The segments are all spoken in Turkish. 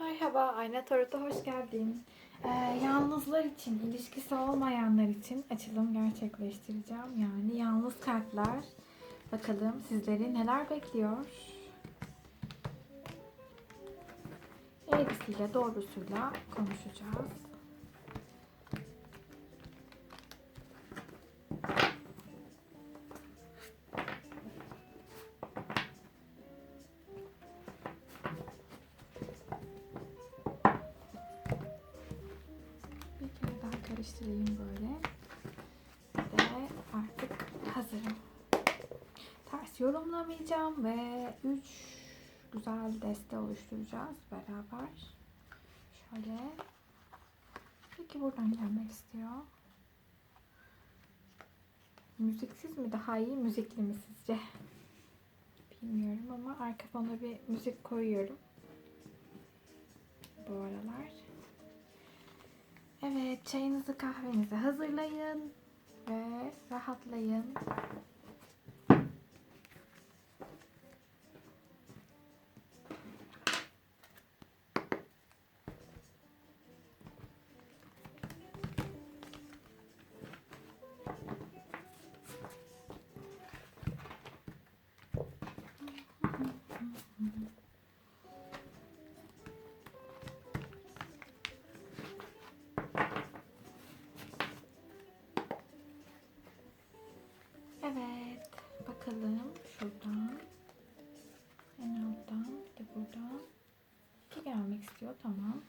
Merhaba, Ayna Tarot'a hoş geldin. Ee, yalnızlar için, ilişkisi olmayanlar için açılım gerçekleştireceğim. Yani yalnız kalpler. Bakalım sizleri neler bekliyor? Eğrisiyle doğrusuyla konuşacağız. Ters yorumlamayacağım ve 3 güzel deste oluşturacağız beraber. Şöyle. Peki buradan gelmek istiyor. Müziksiz mi daha iyi, müzikli mi sizce? Bilmiyorum ama arka fona bir müzik koyuyorum. Bu aralar. Evet, çayınızı kahvenizi hazırlayın ve rahatlayın. Evet, bakalım şuradan. En alttan, bir de buradan. İki gelmek istiyor, tamam.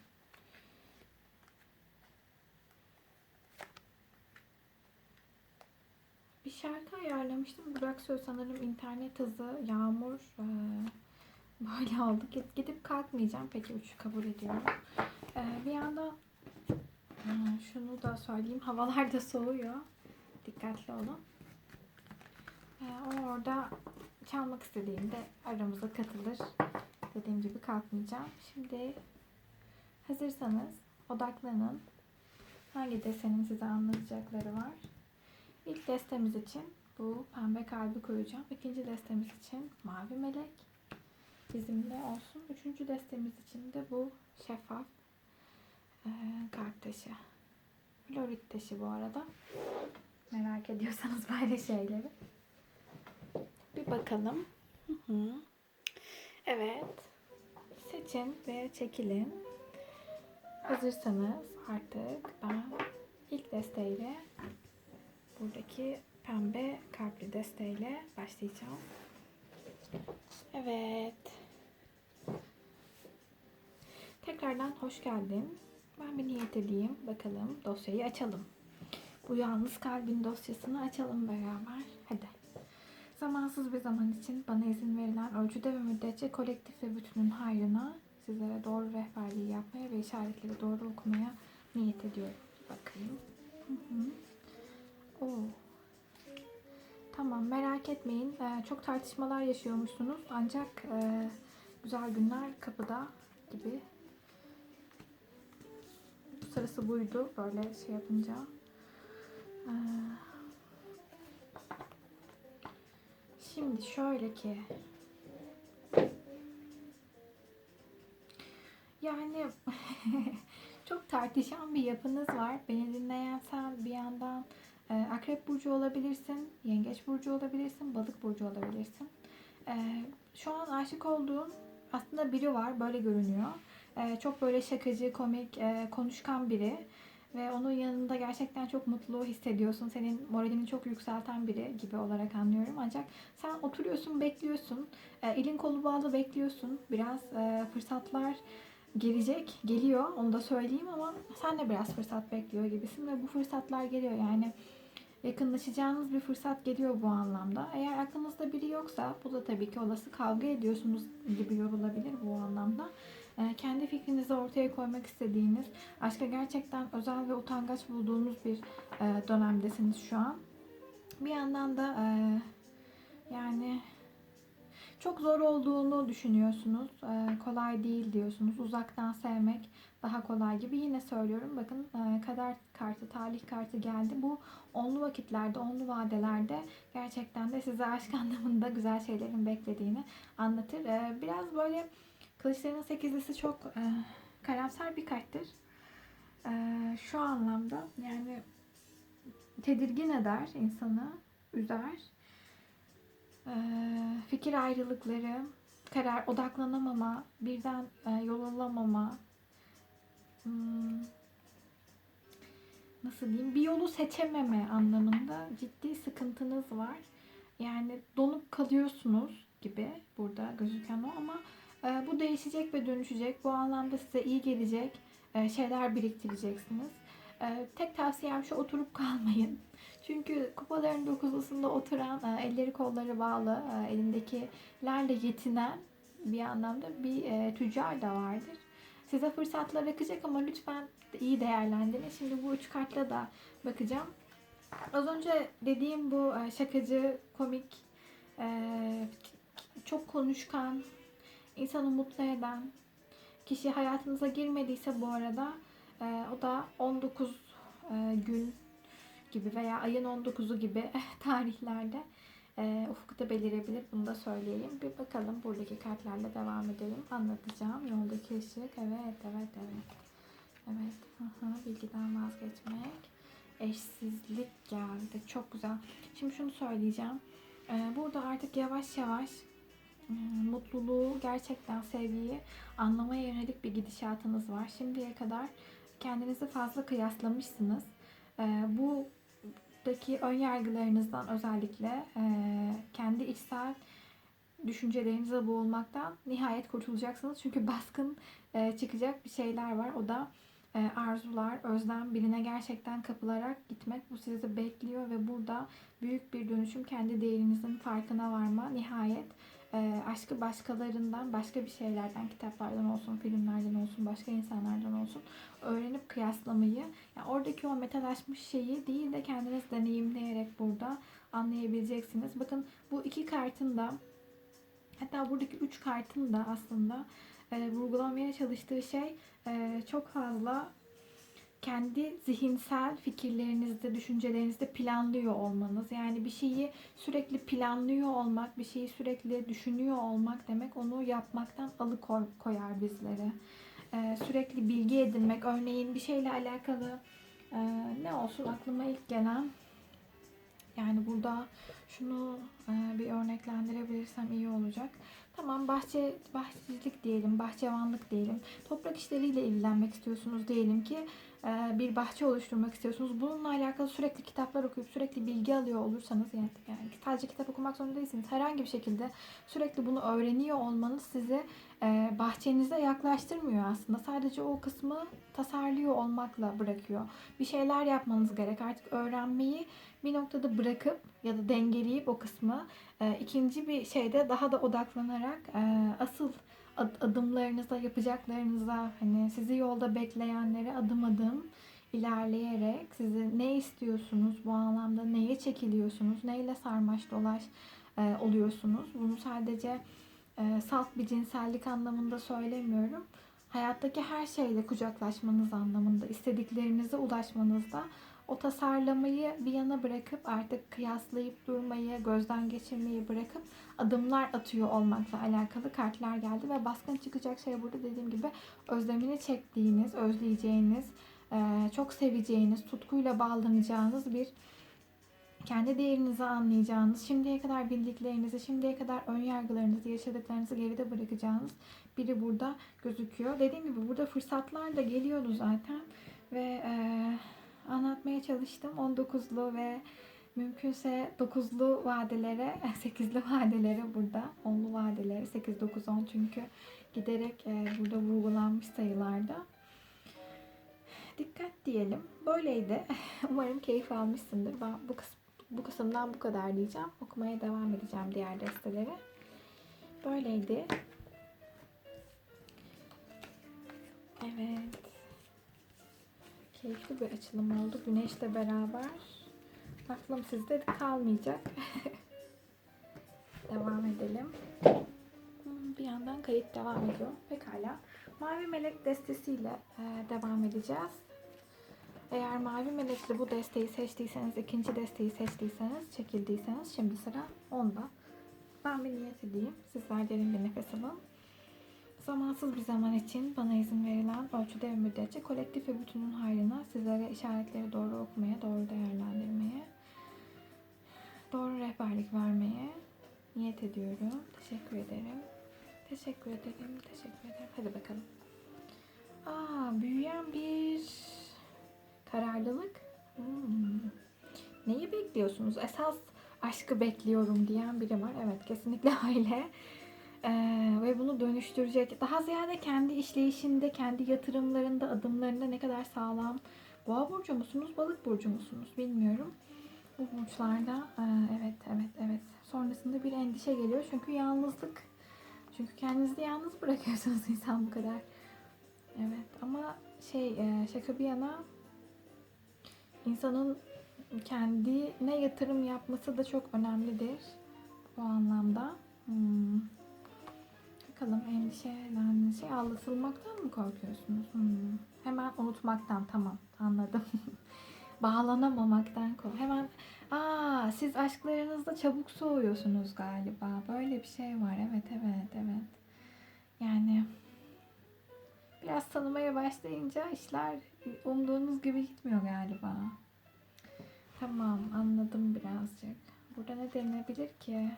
Bir şarkı ayarlamıştım. Burak Söz sanırım internet hızı, yağmur eee, böyle. Gid- Gidip kalkmayacağım. Peki üçü kabul ediyorum. Eee, bir yandan eee, şunu da söyleyeyim. Havalar da soğuyor. Dikkatli olun. O orada çalmak istediğimde aramıza katılır. Dediğim gibi kalkmayacağım. Şimdi hazırsanız odaklanın. Hangi desenin size anlatacakları var. İlk destemiz için bu pembe kalbi koyacağım. İkinci destemiz için mavi melek bizimle olsun. Üçüncü destemiz için de bu şeffaf e, kalp taşı. Florit taşı bu arada. Merak ediyorsanız böyle şeyleri. Bakalım. Hı hı. Evet. Seçin ve çekilin. Hazırsanız artık ben ilk desteğiyle buradaki pembe kalpli desteğiyle başlayacağım. Evet. Tekrardan hoş geldin. Ben bir niyet edeyim. Bakalım dosyayı açalım. Bu yalnız kalbin dosyasını açalım beraber. Hadi. Zamansız bir zaman için bana izin verilen ölçüde ve müddetçe kolektif ve bütünün hayrına sizlere doğru rehberliği yapmaya ve işaretleri doğru okumaya niyet ediyorum. Bakayım. Hı hı. Tamam merak etmeyin. Ee, çok tartışmalar yaşıyormuşsunuz. Ancak e, güzel günler kapıda gibi. Sırası buydu. Böyle şey yapınca. Ee, Şimdi şöyle ki yani çok tartışan bir yapınız var. Beni dinleyen sen bir yandan e, akrep burcu olabilirsin, yengeç burcu olabilirsin, balık burcu olabilirsin. E, şu an aşık olduğun aslında biri var, böyle görünüyor. E, çok böyle şakacı, komik, e, konuşkan biri. Ve onun yanında gerçekten çok mutlu hissediyorsun. Senin moralini çok yükselten biri gibi olarak anlıyorum. Ancak sen oturuyorsun, bekliyorsun. E, elin kolu bağlı bekliyorsun. Biraz e, fırsatlar gelecek, geliyor. Onu da söyleyeyim ama sen de biraz fırsat bekliyor gibisin. Ve bu fırsatlar geliyor. Yani yakınlaşacağınız bir fırsat geliyor bu anlamda. Eğer aklınızda biri yoksa bu da tabii ki olası kavga ediyorsunuz gibi yorulabilir bu anlamda. Ee, kendi fikrinizi ortaya koymak istediğiniz, aşka gerçekten özel ve utangaç bulduğunuz bir e, dönemdesiniz şu an. Bir yandan da e, yani çok zor olduğunu düşünüyorsunuz. E, kolay değil diyorsunuz. Uzaktan sevmek daha kolay gibi. Yine söylüyorum bakın kader kartı, talih kartı geldi. Bu onlu vakitlerde, onlu vadelerde gerçekten de size aşk anlamında güzel şeylerin beklediğini anlatır. Biraz böyle Kılıçların sekizlisi çok e, karamsar bir karttır. E, şu anlamda yani tedirgin eder insanı, üzer. E, fikir ayrılıkları, karar odaklanamama, birden e, yol alamama, hmm, nasıl diyeyim bir yolu seçememe anlamında ciddi sıkıntınız var. Yani donup kalıyorsunuz gibi burada gözüken o ama bu değişecek ve dönüşecek. Bu anlamda size iyi gelecek e, şeyler biriktireceksiniz. E, tek tavsiyem şu oturup kalmayın. Çünkü kupaların dokuzlusunda oturan, e, elleri kolları bağlı, elindekilerle yetinen bir anlamda bir tüccar da vardır. Size fırsatlar akacak ama lütfen iyi değerlendirin. Şimdi bu üç kartla da bakacağım. Az önce dediğim bu şakacı, komik, çok konuşkan, insanı mutlu eden kişi hayatınıza girmediyse bu arada e, o da 19 e, gün gibi veya ayın 19'u gibi tarihlerde e, ufukta belirebilir. Bunu da söyleyeyim. Bir bakalım buradaki kartlarla devam edelim. Anlatacağım. Yoldaki ışık. Evet, evet, evet. Evet. Aha, bilgiden vazgeçmek. Eşsizlik geldi. Çok güzel. Şimdi şunu söyleyeceğim. Ee, burada artık yavaş yavaş mutluluğu, gerçekten sevgiyi anlamaya yönelik bir gidişatınız var. Şimdiye kadar kendinizi fazla kıyaslamışsınız. Ee, buradaki ön yargılarınızdan özellikle e, kendi içsel düşüncelerinize boğulmaktan nihayet kurtulacaksınız. Çünkü baskın e, çıkacak bir şeyler var. O da e, arzular, özlem, birine gerçekten kapılarak gitmek bu sizi bekliyor ve burada büyük bir dönüşüm kendi değerinizin farkına varma nihayet e, aşkı başkalarından, başka bir şeylerden, kitaplardan olsun, filmlerden olsun, başka insanlardan olsun öğrenip kıyaslamayı, yani oradaki o metalaşmış şeyi değil de kendiniz deneyimleyerek burada anlayabileceksiniz. Bakın bu iki kartın da hatta buradaki üç kartın da aslında e, vurgulamaya çalıştığı şey e, çok fazla kendi zihinsel fikirlerinizde, düşüncelerinizde planlıyor olmanız. Yani bir şeyi sürekli planlıyor olmak, bir şeyi sürekli düşünüyor olmak demek onu yapmaktan alıkoyar bizleri. Ee, sürekli bilgi edinmek, örneğin bir şeyle alakalı e, ne olsun aklıma ilk gelen yani burada şunu e, bir örneklendirebilirsem iyi olacak. Tamam bahçe bahçecilik diyelim, bahçıvanlık diyelim. Toprak işleriyle ilgilenmek istiyorsunuz diyelim ki e, bir bahçe oluşturmak istiyorsunuz. Bununla alakalı sürekli kitaplar okuyup sürekli bilgi alıyor olursanız yani, yani sadece kitap okumak zorunda değilsiniz. Herhangi bir şekilde sürekli bunu öğreniyor olmanız sizi e, bahçenize yaklaştırmıyor aslında. Sadece o kısmı tasarlıyor olmakla bırakıyor. Bir şeyler yapmanız gerek. Artık öğrenmeyi bir noktada bırakıp ya da dengeleyip o kısmı e, ikinci bir şeyde daha da odaklanarak asıl adımlarınıza, yapacaklarınıza, hani sizi yolda bekleyenlere adım adım ilerleyerek sizi ne istiyorsunuz bu anlamda, neye çekiliyorsunuz, neyle sarmaş dolaş e, oluyorsunuz. Bunu sadece e, salt bir cinsellik anlamında söylemiyorum. Hayattaki her şeyle kucaklaşmanız anlamında, istediklerinize ulaşmanızda o tasarlamayı bir yana bırakıp artık kıyaslayıp durmayı, gözden geçirmeyi bırakıp adımlar atıyor olmakla alakalı kartlar geldi ve baskın çıkacak şey burada dediğim gibi özlemini çektiğiniz, özleyeceğiniz, çok seveceğiniz, tutkuyla bağlanacağınız bir kendi değerinizi anlayacağınız, şimdiye kadar bildiklerinizi, şimdiye kadar ön yargılarınızı, yaşadıklarınızı geride bırakacağınız biri burada gözüküyor. Dediğim gibi burada fırsatlar da geliyordu zaten ve e, anlatmaya çalıştım. 19'lu ve mümkünse 9'lu vadelere, 8'li vadelere burada, 10'lu vadelere, 8, 9, 10 çünkü giderek e, burada vurgulanmış sayılarda. Dikkat diyelim. Böyleydi. Umarım keyif almışsındır. Ben bu, kısım, bu kısımdan bu kadar diyeceğim. Okumaya devam edeceğim diğer desteleri. Böyleydi. Evet. Keyifli bir açılım oldu. Güneşle beraber. Aklım sizde kalmayacak. devam edelim. Hmm, bir yandan kayıt devam ediyor. Pekala. Mavi Melek destesiyle e, devam edeceğiz. Eğer Mavi Melek'li bu desteği seçtiyseniz, ikinci desteği seçtiyseniz, çekildiyseniz şimdi sıra onda. Ben bir niyet edeyim. Sizler derin bir nefes alın. Zamansız bir zaman için bana izin verilen ölçüde ve müddetçe kolektif ve bütünün hayrına sizlere işaretleri doğru okumaya, doğru değerlendirmeye, doğru rehberlik vermeye niyet ediyorum. Teşekkür ederim. Teşekkür ederim. Teşekkür ederim. Hadi bakalım. Aa, büyüyen bir kararlılık. Hmm. Neyi bekliyorsunuz? Esas aşkı bekliyorum diyen biri var. Evet kesinlikle öyle. Ee, ve bunu dönüştürecek. Daha ziyade kendi işleyişinde, kendi yatırımlarında, adımlarında ne kadar sağlam. Boğa burcu musunuz, balık burcu musunuz bilmiyorum. Bu burçlarda e, evet, evet, evet. Sonrasında bir endişe geliyor çünkü yalnızlık. Çünkü kendinizi yalnız bırakıyorsunuz insan bu kadar. Evet ama şey e, şaka bir yana insanın kendine yatırım yapması da çok önemlidir bu anlamda. Hmm. Bakalım endişelendiğiniz şey aldatılmaktan mı korkuyorsunuz? Hmm. Hemen unutmaktan tamam anladım. Bağlanamamaktan kork. Hemen aa siz aşklarınızda çabuk soğuyorsunuz galiba. Böyle bir şey var. Evet evet evet. Yani biraz tanımaya başlayınca işler umduğunuz gibi gitmiyor galiba. Tamam anladım birazcık. Burada ne denebilir ki?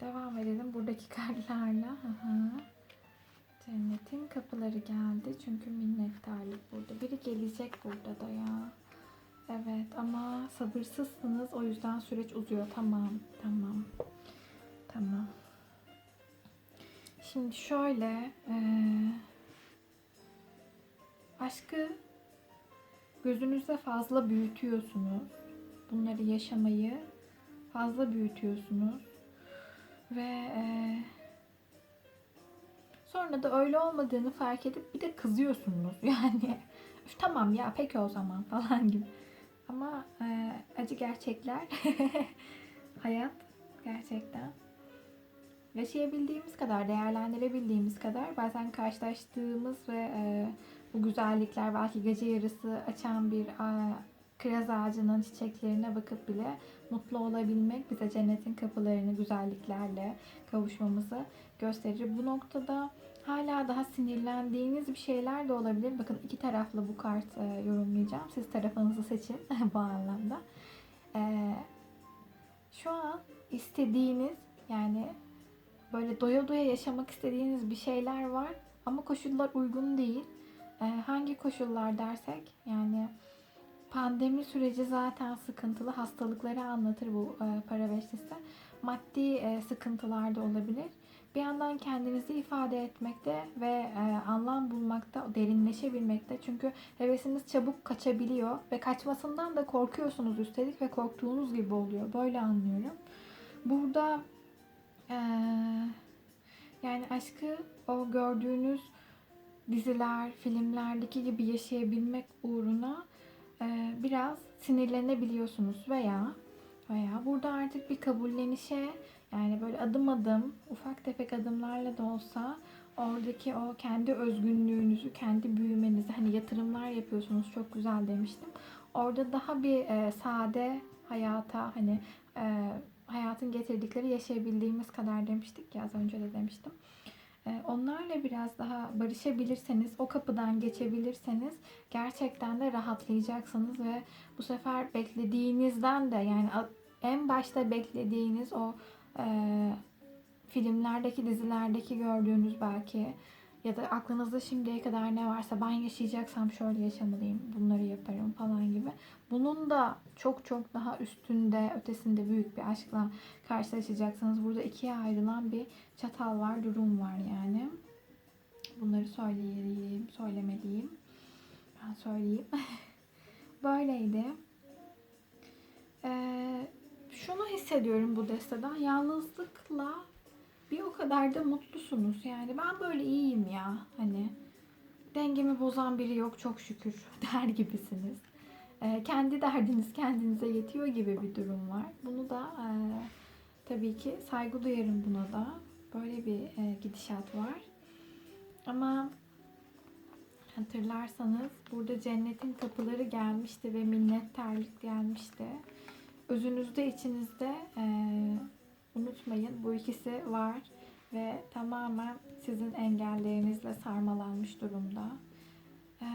Devam edelim buradaki kartlarla. Hı. Cennetin kapıları geldi. Çünkü minnettarlık burada. Biri gelecek burada da ya. Evet ama sabırsızsınız. O yüzden süreç uzuyor. Tamam. Tamam. Tamam. Şimdi şöyle eee, aşkı gözünüzde fazla büyütüyorsunuz. Bunları yaşamayı fazla büyütüyorsunuz. Ve eee, sonra da öyle olmadığını fark edip bir de kızıyorsunuz. Yani "Üf, tamam ya peki o zaman falan gibi. Ama eee, acı gerçekler. Hayat gerçekten. Yaşayabildiğimiz kadar, değerlendirebildiğimiz kadar bazen karşılaştığımız ve e, bu güzellikler belki gece yarısı açan bir e, kiraz ağacının çiçeklerine bakıp bile mutlu olabilmek bize cennetin kapılarını güzelliklerle kavuşmamızı gösterir. Bu noktada hala daha sinirlendiğiniz bir şeyler de olabilir. Bakın iki taraflı bu kart e, yorumlayacağım. Siz tarafınızı seçin bu anlamda. E, şu an istediğiniz yani böyle doya doya yaşamak istediğiniz bir şeyler var ama koşullar uygun değil. Ee, hangi koşullar dersek yani pandemi süreci zaten sıkıntılı hastalıkları anlatır bu e, para beşlisi. Maddi e, sıkıntılar da olabilir. Bir yandan kendinizi ifade etmekte ve e, anlam bulmakta, derinleşebilmekte. Çünkü hevesiniz çabuk kaçabiliyor ve kaçmasından da korkuyorsunuz üstelik ve korktuğunuz gibi oluyor. Böyle anlıyorum. Burada ee, yani aşkı o gördüğünüz diziler, filmlerdeki gibi yaşayabilmek uğruna e, biraz sinirlenebiliyorsunuz veya veya burada artık bir kabullenişe yani böyle adım adım ufak tefek adımlarla da olsa oradaki o kendi özgünlüğünüzü, kendi büyümenizi hani yatırımlar yapıyorsunuz çok güzel demiştim. Orada daha bir e, sade hayata hani e, hayatın getirdikleri yaşayabildiğimiz kadar demiştik ya az önce de demiştim. Ee, Onlarla biraz daha barışabilirseniz, o kapıdan geçebilirseniz gerçekten de rahatlayacaksınız ve bu sefer beklediğinizden de yani en başta beklediğiniz o e, filmlerdeki, dizilerdeki gördüğünüz belki ya da aklınızda şimdiye kadar ne varsa ben yaşayacaksam şöyle yaşamalıyım, bunları yaparım falan gibi. Bunun da çok çok daha üstünde, ötesinde büyük bir aşkla karşılaşacaksınız. Burada ikiye ayrılan bir çatal var, durum var yani. Bunları söyleyeyim, söylemeliyim. Ben söyleyeyim. Böyleydi. Ee, şunu hissediyorum bu desteden. Yalnızlıkla bir o kadar da mutlusunuz. Yani ben böyle iyiyim ya. Hani dengemi bozan biri yok çok şükür der gibisiniz. Ee, kendi derdiniz kendinize yetiyor gibi bir durum var. Bunu da e, tabii ki saygı duyarım buna da. Böyle bir e, gidişat var. Ama hatırlarsanız burada cennetin kapıları gelmişti ve minnettarlık gelmişti. Özünüzde içinizde e, unutmayın bu ikisi var ve tamamen sizin engellerinizle sarmalanmış durumda. Ee,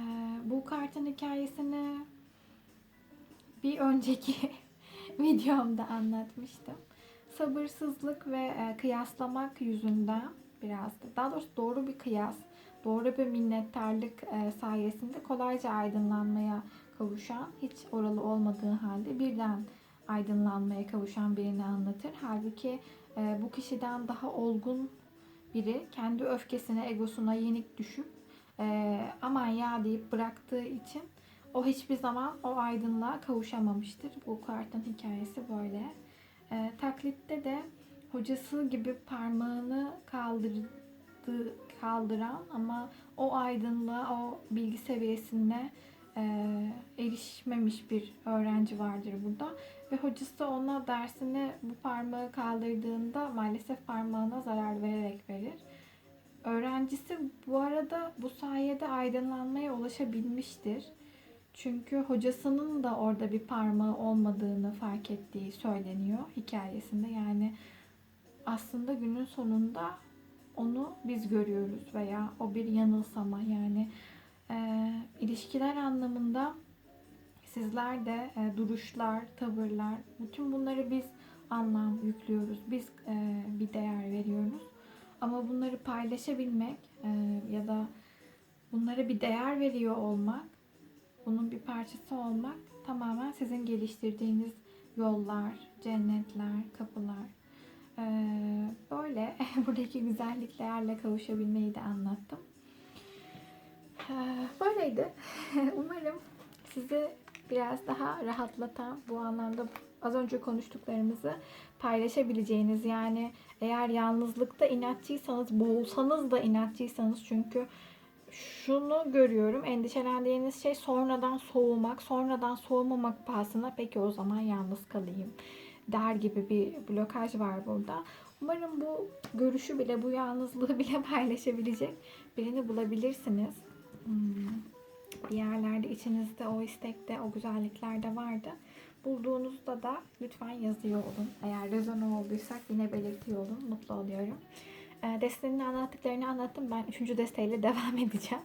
bu kartın hikayesini bir önceki videomda anlatmıştım. Sabırsızlık ve e, kıyaslamak yüzünden biraz da, daha doğrusu doğru bir kıyas, doğru bir minnettarlık e, sayesinde kolayca aydınlanmaya kavuşan, hiç oralı olmadığı halde birden aydınlanmaya kavuşan birini anlatır. Halbuki e, bu kişiden daha olgun biri kendi öfkesine, egosuna yenik düşüp e, aman ya deyip bıraktığı için o hiçbir zaman o aydınlığa kavuşamamıştır. Bu kartın hikayesi böyle. E, taklitte de hocası gibi parmağını kaldırdı, kaldıran ama o aydınlığa, o bilgi seviyesine e, erişmemiş bir öğrenci vardır burada. Ve hocası ona dersini bu parmağı kaldırdığında maalesef parmağına zarar vererek verir. Öğrencisi bu arada bu sayede aydınlanmaya ulaşabilmiştir. Çünkü hocasının da orada bir parmağı olmadığını fark ettiği söyleniyor hikayesinde. Yani aslında günün sonunda onu biz görüyoruz veya o bir yanılsama yani e, ilişkiler anlamında sizler de e, duruşlar, tavırlar bütün bunları biz anlam yüklüyoruz. Biz e, bir değer veriyoruz. Ama bunları paylaşabilmek e, ya da bunlara bir değer veriyor olmak, bunun bir parçası olmak tamamen sizin geliştirdiğiniz yollar, cennetler, kapılar. E, böyle buradaki güzelliklerle kavuşabilmeyi de anlattım. E, böyleydi. Umarım sizi biraz daha rahatlatan bu anlamda az önce konuştuklarımızı paylaşabileceğiniz yani eğer yalnızlıkta inatçıysanız, boğulsanız da inatçıysanız çünkü şunu görüyorum. Endişelendiğiniz şey sonradan soğumak, sonradan soğumamak pahasına peki o zaman yalnız kalayım der gibi bir blokaj var burada. Umarım bu görüşü bile, bu yalnızlığı bile paylaşabilecek birini bulabilirsiniz. Hmm. Bir yerlerde içinizde o istekte, o güzellikler de vardı. Bulduğunuzda da lütfen yazıyor olun. Eğer rezone olduysak yine belirtiyor olun. Mutlu oluyorum. E, destenin anlattıklarını anlattım. Ben üçüncü desteğiyle devam edeceğim.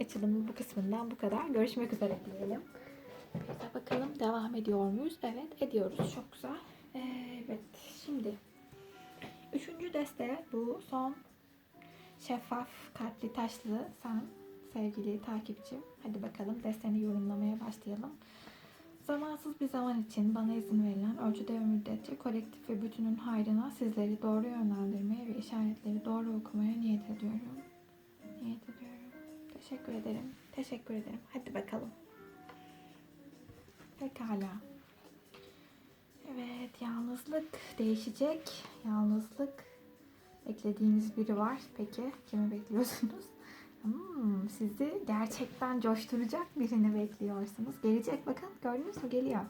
Açılımın bu kısmından bu kadar. Görüşmek üzere diyelim. Bir bakalım devam ediyor muyuz? Evet ediyoruz. Çok güzel. Ee, evet şimdi üçüncü deste bu son şeffaf kalpli taşlı sen sevgili takipçim. Hadi bakalım desteni yorumlamaya başlayalım. Zamansız bir zaman için bana izin verilen ölçüde ve müddetçe kolektif ve bütünün hayrına sizleri doğru yönlendirmeye ve işaretleri doğru okumaya niyet ediyorum. Niyet ediyorum. Teşekkür ederim. Teşekkür ederim. Hadi bakalım. Pekala. Evet, yalnızlık değişecek. Yalnızlık beklediğiniz biri var. Peki, kimi bekliyorsunuz? Hmm, sizi gerçekten coşturacak birini bekliyorsunuz. Gelecek bakın gördünüz mü geliyor.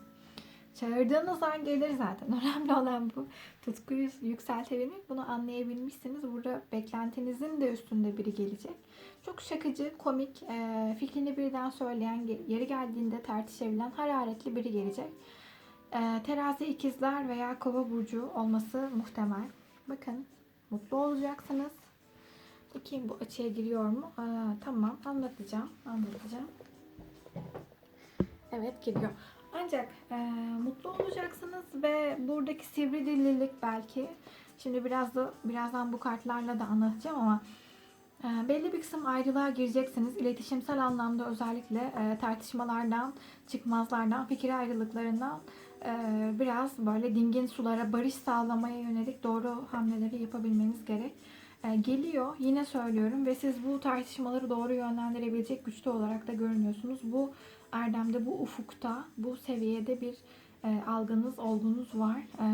Çağırdığınız an gelir zaten. Önemli olan bu tutkuyu yükseltebilmek. Bunu anlayabilmişsiniz. Burada beklentinizin de üstünde biri gelecek. Çok şakacı, komik, e, fikrini birden söyleyen, yeri geldiğinde tartışabilen hararetli biri gelecek. E, terazi ikizler veya kova burcu olması muhtemel. Bakın mutlu olacaksınız. Bakayım bu açıya giriyor mu? Aa, tamam anlatacağım. Anlatacağım. Evet giriyor. Ancak e, mutlu olacaksınız ve buradaki sivri dillilik belki şimdi biraz da birazdan bu kartlarla da anlatacağım ama e, belli bir kısım ayrılığa gireceksiniz. İletişimsel anlamda özellikle e, tartışmalardan, çıkmazlardan, fikir ayrılıklarından e, biraz böyle dingin sulara barış sağlamaya yönelik doğru hamleleri yapabilmeniz gerek geliyor. Yine söylüyorum ve siz bu tartışmaları doğru yönlendirebilecek güçte olarak da görünüyorsunuz. Bu erdemde, bu ufukta, bu seviyede bir e, algınız, olgunuz var. E,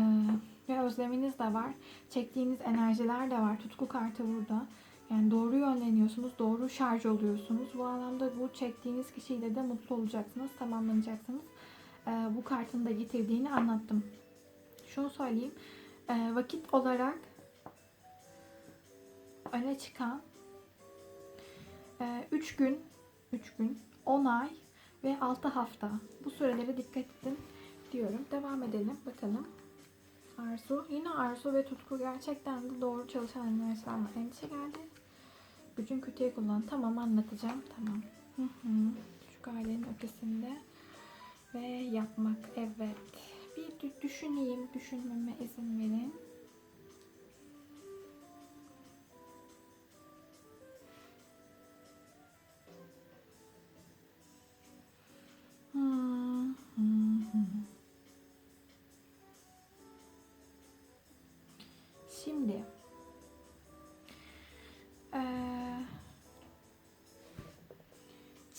ve özleminiz de var. Çektiğiniz enerjiler de var. Tutku kartı burada. Yani doğru yönleniyorsunuz, doğru şarj oluyorsunuz. Bu anlamda bu çektiğiniz kişiyle de mutlu olacaksınız, tamamlanacaksınız. E, bu kartın da getirdiğini anlattım. Şunu söyleyeyim. E, vakit olarak öne çıkan 3 e, gün, 3 gün, 10 ay ve 6 hafta. Bu sürelere dikkat edin diyorum. Devam edelim bakalım. Arzu. Yine arzu ve tutku gerçekten de doğru çalışan var. Endişe geldi. Gücün kötüye kullan. Tamam anlatacağım. Tamam. Hı hı. Küçük ailenin ötesinde. Ve yapmak. Evet. Bir dü- düşüneyim. Düşünmeme izin verin.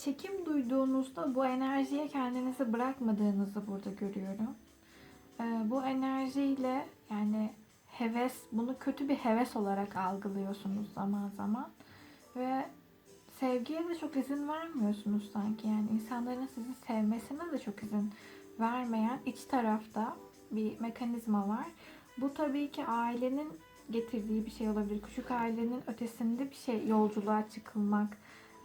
Çekim duyduğunuzda bu enerjiye kendinizi bırakmadığınızı burada görüyorum. Eee, bu enerjiyle yani heves, bunu kötü bir heves olarak algılıyorsunuz zaman zaman ve sevgiye de çok izin vermiyorsunuz sanki. Yani insanların sizi sevmesine de çok izin vermeyen iç tarafta bir mekanizma var. Bu tabii ki ailenin getirdiği bir şey olabilir. Küçük ailenin ötesinde bir şey yolculuğa çıkılmak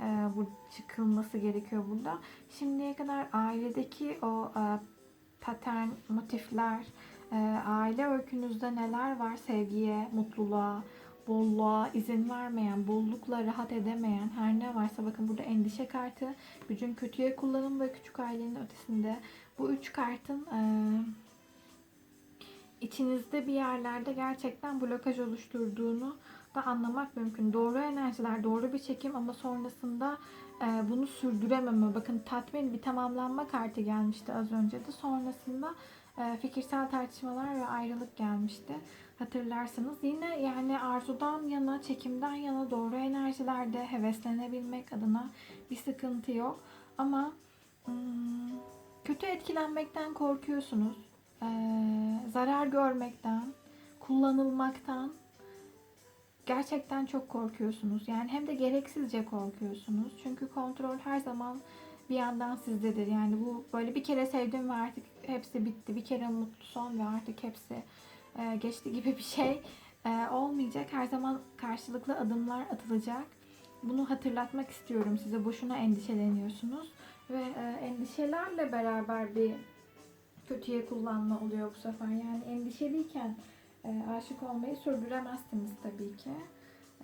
e, bu çıkılması gerekiyor burada. Şimdiye kadar ailedeki o e, patern, motifler, e, aile öykünüzde neler var? Sevgiye, mutluluğa, bolluğa izin vermeyen, bollukla rahat edemeyen her ne varsa bakın burada endişe kartı, gücün kötüye kullanım ve küçük ailenin ötesinde bu üç kartın e, içinizde bir yerlerde gerçekten blokaj oluşturduğunu da anlamak mümkün. Doğru enerjiler, doğru bir çekim ama sonrasında e, bunu sürdürememe. Bakın tatmin bir tamamlanma kartı gelmişti az önce de. Sonrasında e, fikirsel tartışmalar ve ayrılık gelmişti. Hatırlarsınız. Yine yani arzudan yana, çekimden yana doğru enerjilerde heveslenebilmek adına bir sıkıntı yok. Ama hmm, kötü etkilenmekten korkuyorsunuz. Ee, zarar görmekten, kullanılmaktan gerçekten çok korkuyorsunuz. Yani hem de gereksizce korkuyorsunuz. Çünkü kontrol her zaman bir yandan sizdedir. Yani bu böyle bir kere sevdim ve artık hepsi bitti. Bir kere mutlu son ve artık hepsi e, geçti gibi bir şey e, olmayacak. Her zaman karşılıklı adımlar atılacak. Bunu hatırlatmak istiyorum size. Boşuna endişeleniyorsunuz ve e, endişelerle beraber bir kötüye kullanma oluyor bu sefer. Yani endişeliyken e, aşık olmayı sürdüremezsiniz tabii ki.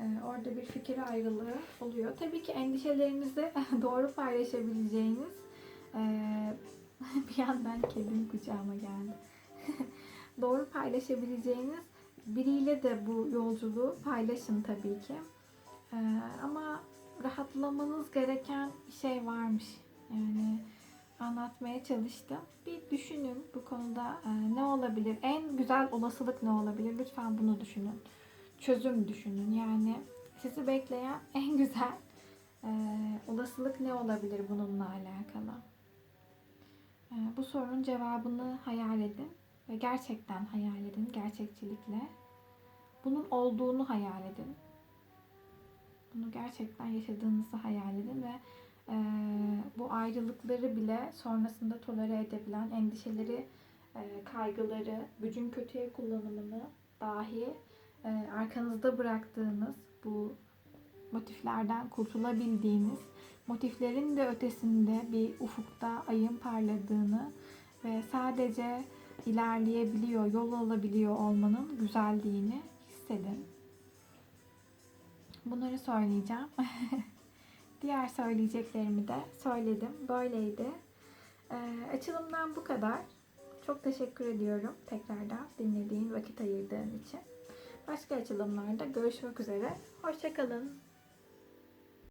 E, orada bir fikir ayrılığı oluyor. Tabii ki endişelerinizi doğru paylaşabileceğiniz e, bir yandan kedim kucağıma geldi. doğru paylaşabileceğiniz biriyle de bu yolculuğu paylaşın tabii ki. Ama rahatlamanız gereken şey varmış. Yani anlatmaya çalıştım. Bir düşünün bu konuda e, ne olabilir? En güzel olasılık ne olabilir? Lütfen bunu düşünün. Çözüm düşünün. Yani sizi bekleyen en güzel e, olasılık ne olabilir bununla alakalı? E, bu sorunun cevabını hayal edin ve gerçekten hayal edin gerçekçilikle. Bunun olduğunu hayal edin. Bunu gerçekten yaşadığınızı hayal edin ve ee, bu ayrılıkları bile sonrasında tolere edebilen endişeleri, e, kaygıları, gücün kötüye kullanımını dahi e, arkanızda bıraktığınız bu motiflerden kurtulabildiğiniz, motiflerin de ötesinde bir ufukta ayın parladığını ve sadece ilerleyebiliyor, yol alabiliyor olmanın güzelliğini hissedin. Bunları söyleyeceğim. Diğer söyleyeceklerimi de söyledim. Böyleydi. Ee, açılımdan bu kadar. Çok teşekkür ediyorum tekrardan dinlediğin, vakit ayırdığın için. Başka açılımlarda görüşmek üzere. Hoşçakalın.